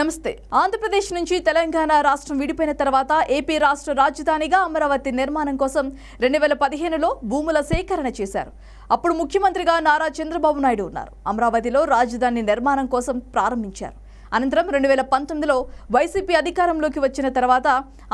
నమస్తే. ఆంధ్రప్రదేశ్ నుంచి తెలంగాణ రాష్ట్రం విడిపోయిన తర్వాత ఏపీ రాష్ట్ర రాజధానిగా అమరావతి నిర్మాణం కోసం రెండు వేల పదిహేనులో భూముల సేకరణ చేశారు. అప్పుడు ముఖ్యమంత్రిగా నారా చంద్రబాబు నాయుడు ఉన్నారు. అమరావతిలో రాజధాని నిర్మాణం కోసం ప్రారంభించారు. అనంతరం రెండు వేల పంతొమ్మిదిలో వైసీపీ అధికారంలోకి వచ్చిన తర్వాత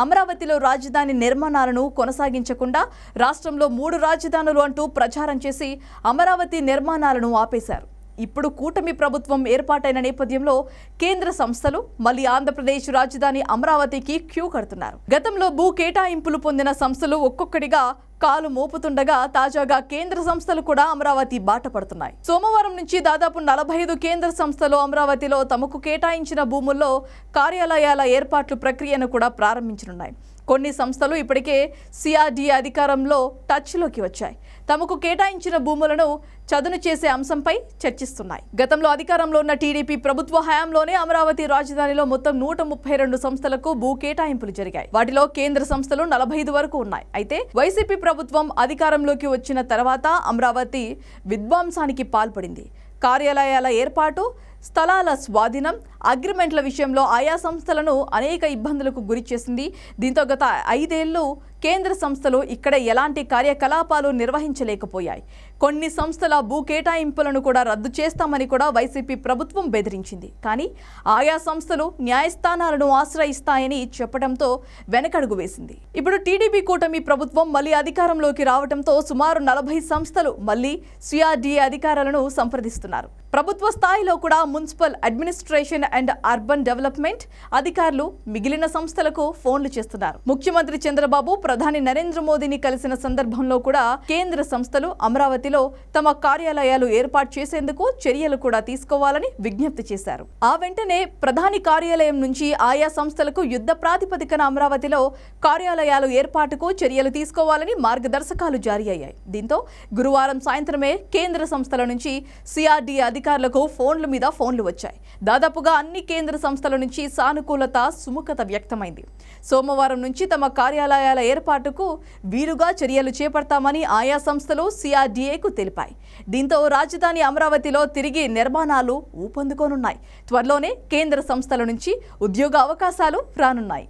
అమరావతిలో రాజధాని నిర్మాణాలను కొనసాగించకుండా రాష్ట్రంలో మూడు రాజధానులు అంటూ ప్రచారం చేసి అమరావతి నిర్మాణాలను ఆపేశారు. ఇప్పుడు కూటమి ప్రభుత్వం ఏర్పాటైన నేపథ్యంలో కేంద్ర సంస్థలు మళ్ళీ ఆంధ్రప్రదేశ్ రాజధాని అమరావతికి క్యూ కడుతున్నారు. గతంలో భూ కేటాయింపులు పొందిన సంస్థలు ఒక్కొక్కటిగా కాలు మోపుతుండగా తాజాగా కేంద్ర సంస్థలు కూడా అమరావతి బాట పడుతున్నాయి. సోమవారం నుంచి దాదాపు నలభై ఐదు కేంద్ర సంస్థలు అమరావతిలో తమకు కేటాయించిన భూముల్లో కార్యాలయాల ఏర్పాట్లు ప్రక్రియను కూడా ప్రారంభించనున్నాయి. కొన్ని సంస్థలు ఇప్పటికే సిఆర్డీఏ అధికారంలో టచ్లోకి వచ్చాయి. తమకు కేటాయించిన భూములను చదును చేసే అంశంపై చర్చిస్తున్నాయి. గతంలో అధికారంలో ఉన్న టీడీపీ ప్రభుత్వ హయాంలోనే అమరావతి రాజధానిలో మొత్తం నూట ముప్పై రెండు సంస్థలకు భూ కేటాయింపులు జరిగాయి. వాటిలో కేంద్ర సంస్థలు నలభై ఐదు వరకు ఉన్నాయి. అయితే వైసీపీ ప్రభుత్వం అధికారంలోకి వచ్చిన తర్వాత అమరావతి విధ్వంసానికి పాల్పడింది. కార్యాలయాల ఏర్పాటు స్థలాల స్వాధీనం అగ్రిమెంట్ల విషయంలో ఆయా సంస్థలను అనేక ఇబ్బందులకు గురి చేసింది. దీంతో గత ఐదేళ్ళు కేంద్ర సంస్థలు ఇక్కడ ఎలాంటి కార్యకలాపాలు నిర్వహించలేకపోయాయి. కొన్ని సంస్థల భూ కేటాయింపులను కూడా రద్దు చేస్తామని కూడా వైసీపీ ప్రభుత్వం బెదిరించింది. కానీ ఆయా సంస్థలు న్యాయస్థానాలను ఆశ్రయిస్తాయని చెప్పడంతో వెనకడుగు వేసింది. ఇప్పుడు టీడీపీ కూటమి ప్రభుత్వం మళ్ళీ అధికారంలోకి రావడంతో సుమారు నలభై సంస్థలు మళ్ళీ సిఆర్డీఏ అధికారులను సంప్రదిస్తున్నారు. ప్రభుత్వ స్థాయిలో కూడా municipal administration and urban development అధికారులు మిగిలిన సంస్థలకు ఫోన్లు చేస్తున్నారు. ముఖ్యమంత్రి చంద్రబాబు ప్రధాని నరేంద్ర మోదీని కలిసిన సందర్భంలో కూడా కేంద్ర సంస్థలు అమరావతిలో తమ కార్యాలయాలు ఏర్పాటు చేసేందుకు చర్యలు కూడా తీసుకోవాలని విజ్ఞప్తి చేశారు. ఆ వెంటనే ప్రధాని కార్యాలయం నుంచి ఆయా సంస్థలకు యుద్ధ ప్రాతిపదికన అమరావతిలో కార్యాలయాలు ఏర్పాటుకు చర్యలు తీసుకోవాలని మార్గదర్శకాలు జారీ అయ్యాయి. దీంతో గురువారం సాయంత్రమే కేంద్ర సంస్థల నుంచి సిఆర్డీఏ అధికారులకు ఫోన్ల మీద ఫోన్లు వచ్చాయి. దాదాపుగా అన్ని కేంద్ర సంస్థల నుంచి సానుకూలత సుముఖత వ్యక్తమైంది. సోమవారం నుంచి తమ కార్యాలయాల ఏర్పాటుకు వీలుగా చర్యలు చేపడతామని ఆయా సంస్థలు సిఆర్డీఏకు తెలిపాయి. దీంతో రాజధాని అమరావతిలో తిరిగి నిర్మాణాలు ఊపందుకోనున్నాయి. త్వరలోనే కేంద్ర సంస్థల నుంచి ఉద్యోగ అవకాశాలు రానున్నాయి.